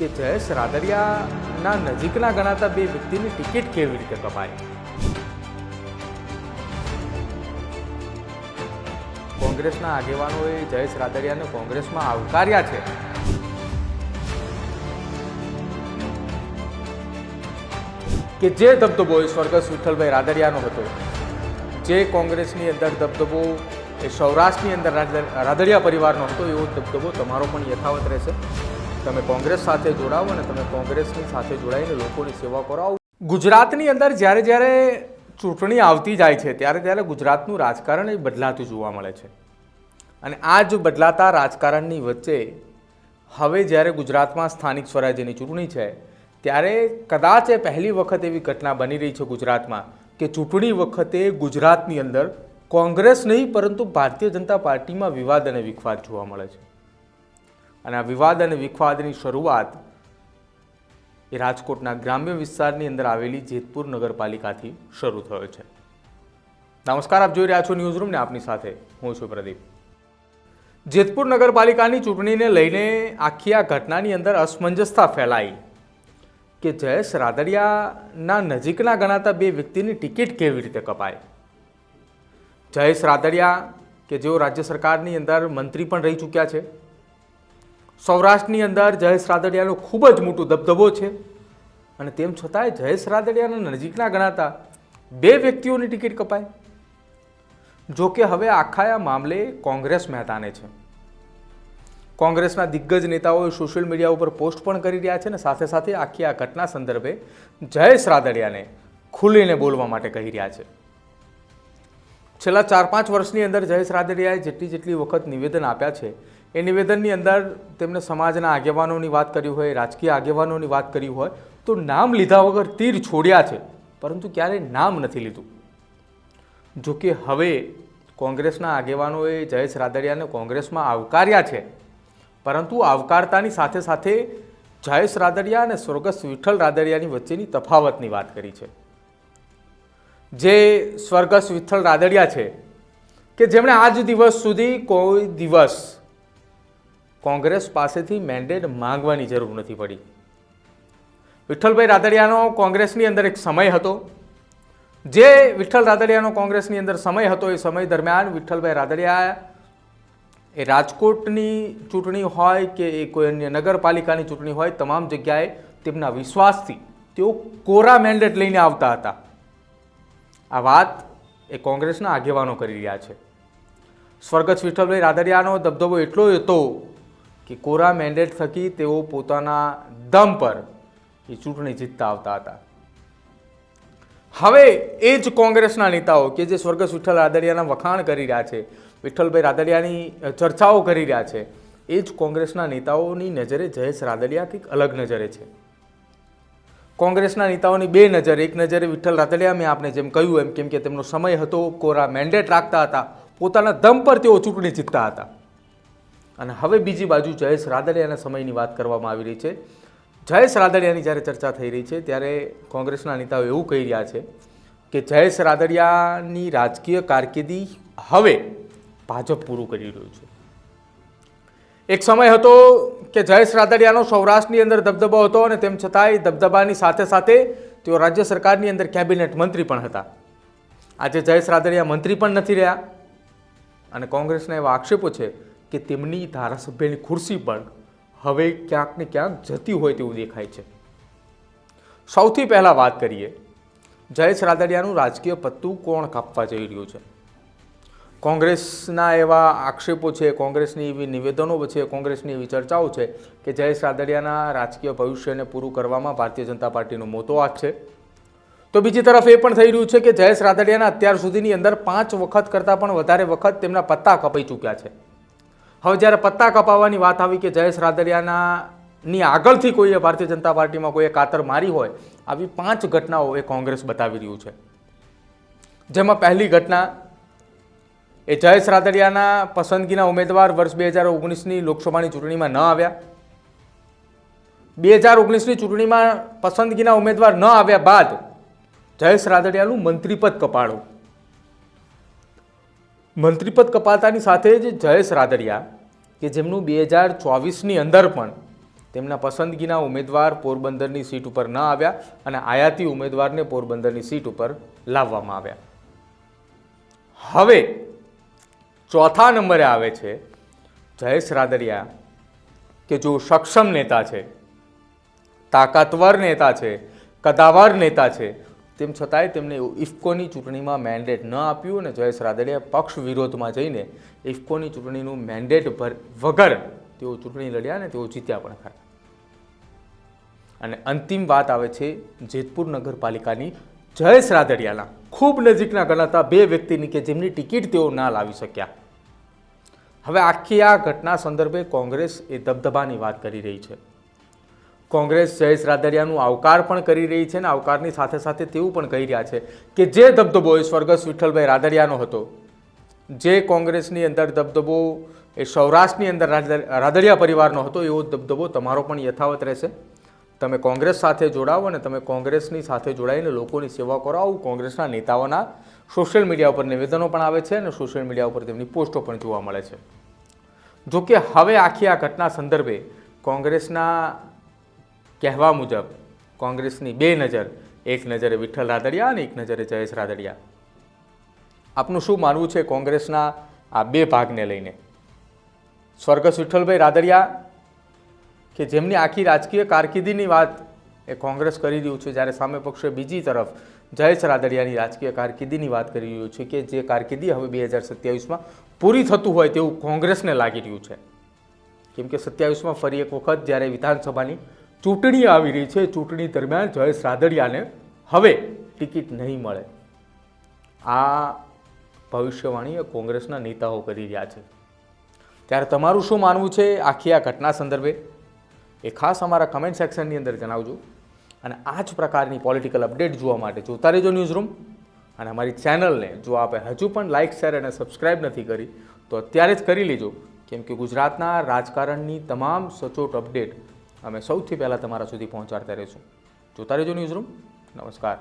કે જયેશ રાદડિયાના નજીકના ગણાતા બે વ્યક્તિની ટિકિટ કેવી રીતે કપાય કોંગ્રેસના આગેવાનોએ જયેશ રાદડિયાને કોંગ્રેસમાં આવકાર્યા છે. કે જે દબદબો એ સ્વર્ગસ્થ વિઠ્ઠલભાઈ રાદડિયાનો હતો, જે કોંગ્રેસની અંદર દબદબો એ સૌરાષ્ટ્રની અંદર રાદ- રાદડિયા પરિવારનો હતો, એવો દબદબો તમારો પણ યથાવત રહેશે. તમે કોંગ્રેસ સાથે જોડાવો અને તમે કોંગ્રેસની સાથે જોડાઈને લોકોની સેવા કરાવો. ગુજરાતની અંદર જ્યારે જ્યારે ચૂંટણી આવતી જાય છે, ત્યારે ત્યારે ગુજરાતનું રાજકારણ એ બદલાતું જોવા મળે છે. અને આ જ બદલાતા રાજકારણની વચ્ચે હવે જ્યારે ગુજરાતમાં સ્થાનિક સ્વરાજ્યની ચૂંટણી છે, ત્યારે કદાચ એ પહેલી વખત એવી ઘટના બની રહી છે ગુજરાતમાં કે ચૂંટણી વખતે ગુજરાતની અંદર કોંગ્રેસ નહીં, પરંતુ ભારતીય જનતા પાર્ટીમાં વિવાદ અને વિખવાદ જોવા મળે છે. અને આ વિવાદ અને વિખવાદની શરૂઆત એ રાજકોટના ગ્રામ્ય વિસ્તારની અંદર આવેલી જેતપુર નગરપાલિકાથી શરૂ થયો છે. નમસ્કાર, આપ જોઈ રહ્યા છો ન્યૂઝ રૂમ આપની સાથે હું છું પ્રદીપ. જેતપુર નગરપાલિકાની ચૂંટણીને લઈને આખી આ ઘટનાની અંદર અસમંજસતા ફેલાઈ કે જયેશ રાદડિયાના નજીકના ગણાતા બે વ્યક્તિની ટિકિટ કેવી રીતે કપાય જયેશ રાદડિયા કે જેઓ રાજ્ય સરકારની અંદર મંત્રી પણ રહી ચૂક્યા છે સૌરાષ્ટ્રની અંદર જયેશ રાદડિયાનો ખૂબ જ મોટો દબદબો છે. અને તેમ છતાંય જયેશ રાદડિયાના નજીકના ગણાતા બે વ્યક્તિઓની ટિકિટ કપાય જો કે હવે આખા આ મામલે કોંગ્રેસ મહેતાને છે. કોંગ્રેસના દિગ્ગજ નેતાઓએ સોશિયલ મીડિયા ઉપર પોસ્ટ પણ કરી રહ્યા છે અને સાથે સાથે આખી આ ઘટના સંદર્ભે જયેશ રાદડિયાને ખુલીને બોલવા માટે કહી રહ્યા છે. છેલ્લા ચાર પાંચ વર્ષની અંદર જયેશ રાદડિયાએ જેટલી જેટલી વખત નિવેદન આપ્યા છે, એ નિવેદનની અંદર તેમણે સમાજના આગેવાનોની વાત કરી હોય, રાજકીય આગેવાનોની વાત કરી હોય, તો નામ લીધા વગર તીર છોડ્યા છે, પરંતુ ક્યારેય નામ નથી લીધું. જો કે હવે કોંગ્રેસના આગેવાનોએ જયેશ રાદડિયાને કોંગ્રેસમાં આવકાર્યા છે, પરંતુ આવકારતાની સાથે સાથે જયેશ રાદડિયા અને સ્વર્ગસ્થ વિઠ્ઠલ રાદડિયાની વચ્ચેની તફાવતની વાત કરી છે. જે સ્વર્ગસ્થ વિઠ્ઠલ રાદડિયા છે, કે જેમણે આજ દિવસ સુધી કોઈ દિવસ કોંગ્રેસ પાસેથી મેન્ડેટ માંગવાની જરૂર નથી પડી. વિઠ્ઠલભાઈ રાદડિયાનો કોંગ્રેસની અંદર એક સમય હતો. જે વિઠ્ઠલ રાદડિયાનો કોંગ્રેસની અંદર સમય હતો, એ સમય દરમિયાન વિઠ્ઠલભાઈ રાદડિયા એ રાજકોટની ચૂંટણી હોય કે એ કોઈ અન્ય નગરપાલિકાની ચૂંટણી હોય, તમામ જગ્યાએ તેમના વિશ્વાસથી તેઓ કોરા મેન્ડેટ લઈને આવતા હતા. આ વાત એ કોંગ્રેસના આગેવાનો કરી રહ્યા છે. સ્વર્ગસ્થ વિઠ્ઠલભાઈ રાદડિયાનો દબદબો એટલો હતો કે કોરા મેન્ડેટ થકી તેઓ પોતાના દમ પર એ ચૂંટણી જીતતા આવતા હતા. હવે એ જ કોંગ્રેસના નેતાઓ કે જે સ્વર્ગસ્થ વિઠ્ઠલ રાદડિયાના વખાણ કરી રહ્યા છે, વિઠ્ઠલભાઈ રાદડિયાની ચર્ચાઓ કરી રહ્યા છે, એ જ કોંગ્રેસના નેતાઓની નજરે જયેશ રાદડિયા કંઈક અલગ નજરે છે. કોંગ્રેસના નેતાઓની બે નજર, એક નજરે વિઠ્ઠલ રાદડિયા મેં આપને જેમ કહ્યું એમ, કેમ કે તેમનો સમય હતો, કોરા મેન્ડેટ રાખતા હતા, પોતાના દમ પર તેઓ ચૂંટણી જીતતા હતા. અને હવે બીજી બાજુ જયેશ રાદડિયાના સમયની વાત કરવામાં આવી રહી છે. જયેશ રાદડિયાની જ્યારે ચર્ચા થઈ રહી છે, ત્યારે કોંગ્રેસના નેતાઓ એવું કહી રહ્યા છે કે જયેશ રાદડિયાની રાજકીય કારકિર્દી હવે ભાજપ પૂરું કરી રહ્યું છે. એક સમય હતો કે જયેશ રાદડિયાનો સૌરાષ્ટ્રની અંદર દબદબો હતો અને તેમ છતાંય દબદબાની સાથે સાથે તેઓ રાજ્ય સરકારની અંદર કેબિનેટ મંત્રી પણ હતા. આજે જયેશ રાદડિયા મંત્રી પણ નથી રહ્યા. અને કોંગ્રેસના એવા આક્ષેપો છે કે તેમની ધારાસભ્યની ખુરશી પણ હવે ક્યાંક ને ક્યાંક જતી હોય તેવું દેખાય છે. સૌથી પહેલાં વાત કરીએ, જયેશ રાદડિયાનું રાજકીય પત્તું કોણ કાપવા જઈ રહ્યું છે? કોંગ્રેસના એવા આક્ષેપો છે, કોંગ્રેસની એવી નિવેદનો છે, કોંગ્રેસની એવી ચર્ચાઓ છે કે જયેશ રાદડિયાના રાજકીય ભવિષ્યને પૂરું કરવામાં ભારતીય જનતા પાર્ટીનો મોટો હાથ છે. તો બીજી તરફ એ પણ થઈ રહ્યું છે કે જયેશ રાદડિયાના અત્યાર સુધીની અંદર પાંચ વખત કરતાં પણ વધારે વખત તેમના પત્તા કપાઈ ચૂક્યા છે. હવે જ્યારે પત્તા કપાવવાની વાત આવી કે જયેશ રાદડિયાના ની આગળથી કોઈએ ભારતીય જનતા પાર્ટીમાં કોઈએ કાતર મારી હોય, આવી પાંચ ઘટનાઓ એ કોંગ્રેસ બતાવી રહ્યું છે. જેમાં પહેલી ઘટના એ જયેશ રાદડિયાના પસંદગીના ઉમેદવાર વર્ષ બે હજાર ઓગણીસની લોકસભાની ચૂંટણીમાં ન આવ્યા. બે હજાર ઓગણીસની ચૂંટણીમાં પસંદગીના ઉમેદવાર ન આવ્યા બાદ જયેશ રાદડિયાનું મંત્રીપદ કપાડું મંત્રીપદ કપાતાની સાથે જ જયેશ રાદડિયા, કે જેમનું બે હજાર ચોવીસની અંદર પણ તેમના પસંદગીના ઉમેદવાર પોરબંદરની સીટ ઉપર ન આવ્યા અને આયાતી ઉમેદવારને પોરબંદરની સીટ ઉપર લાવવામાં આવ્યા. હવે ચોથા નંબરે આવે છે જયેશ રાદડિયા, કે જો સક્ષમ નેતા છે, તાકાતવર નેતા છે, કદાવર નેતા છે, તેમ છતાંય તેમને ઇફકોની ચૂંટણીમાં મેન્ડેટ ન આપ્યું અને જયેશ રાદડિયા પક્ષ વિરોધમાં જઈને ઇફકોની ચૂંટણીનું મેન્ડેટ વગર તેઓ ચૂંટણી લડ્યા અને તેઓ જીત્યા પણ ખરા. અને અંતિમ વાત આવે છે જેતપુર નગરપાલિકાની જયેશ રાદડિયાના. ખૂબ નજીકના ગણાતા બે વ્યક્તિની કે જેમની ટિકિટ તેઓ ના લાવી શક્યા. હવે આખી આ ઘટના સંદર્ભે કોંગ્રેસ એ દબદબાની વાત કરી રહી છે. કોંગ્રેસ જયેશ રાદડિયાનું આવકાર પણ કરી રહી છે અને આવકારની સાથે સાથે તેવું પણ કહી રહ્યા છે કે જે દબદબો એ સ્વર્ગસ્થ વિઠ્ઠલભાઈ રાદડિયાનો હતો, જે કોંગ્રેસની અંદર દબદબો એ સૌરાષ્ટ્રની અંદર રાદ- રાદડિયા પરિવારનો હતો, એવો દબદબો તમારો પણ યથાવત રહેશે. તમે કોંગ્રેસ સાથે જોડાઓ અને તમે કોંગ્રેસની સાથે જોડાઈને લોકોની સેવા કરો. આવું કોંગ્રેસના નેતાઓના સોશિયલ મીડિયા ઉપર નિવેદનો પણ આવે છે અને સોશિયલ મીડિયા ઉપર તેમની પોસ્ટો પણ જોવા મળે છે. જોકે હવે આખી આ ઘટના સંદર્ભે કોંગ્રેસના કહેવા મુજબ કોંગ્રેસની બે નજર, એક નજરે વિઠ્ઠલ રાદડિયા અને એક નજરે જયેશ રાદડિયા. આપનું શું માનવું છે કોંગ્રેસના આ બે ભાગને લઈને? સ્વર્ગસ્થ વિઠ્ઠલભાઈ રાદડિયા કે જેમની આખી રાજકીય કારકિર્દીની વાત એ કોંગ્રેસ કરી રહ્યું છે, જ્યારે સામે પક્ષે બીજી તરફ જયેશ રાદડિયાની રાજકીય કારકિર્દીની વાત કરી રહ્યું છે કે જે કારકિર્દી હવે બે હજાર સત્યાવીસમાં પૂરી થતું હોય તેવું કોંગ્રેસને લાગી રહ્યું છે. કેમ કે સત્યાવીસમાં ફરી એક વખત જ્યારે વિધાનસભાની ચૂંટણી આવી રહી છે, ચૂંટણી દરમિયાન જયેશ રાદડિયાને હવે ટિકિટ નહીં મળે. આ ભવિષ્યવાણી એ કોંગ્રેસના નેતાઓ કરી રહ્યા છે. ત્યારે તમારું શું માનવું છે? આખી આ ઘટના સંદર્ભે એ ખાસ અમારા કમેન્ટ સેક્શનની અંદર જણાવજો. અને આ જ પ્રકારની પોલિટિકલ અપડેટ જોવા માટે જોતા રહેજો ન્યૂઝ રૂમ અને અમારી ચેનલને જો આપે હજુ પણ લાઇક શેર અને સબસ્ક્રાઇબ નથી કરી, તો અત્યારે જ કરી લેજો. કેમ કે ગુજરાતના રાજકારણની તમામ સચોટ અપડેટ અમે સૌથી પહેલાં તમારા સુધી પહોંચાડતા રહીશું. જોતા રહેજો ન્યૂઝ રૂમ નમસ્કાર.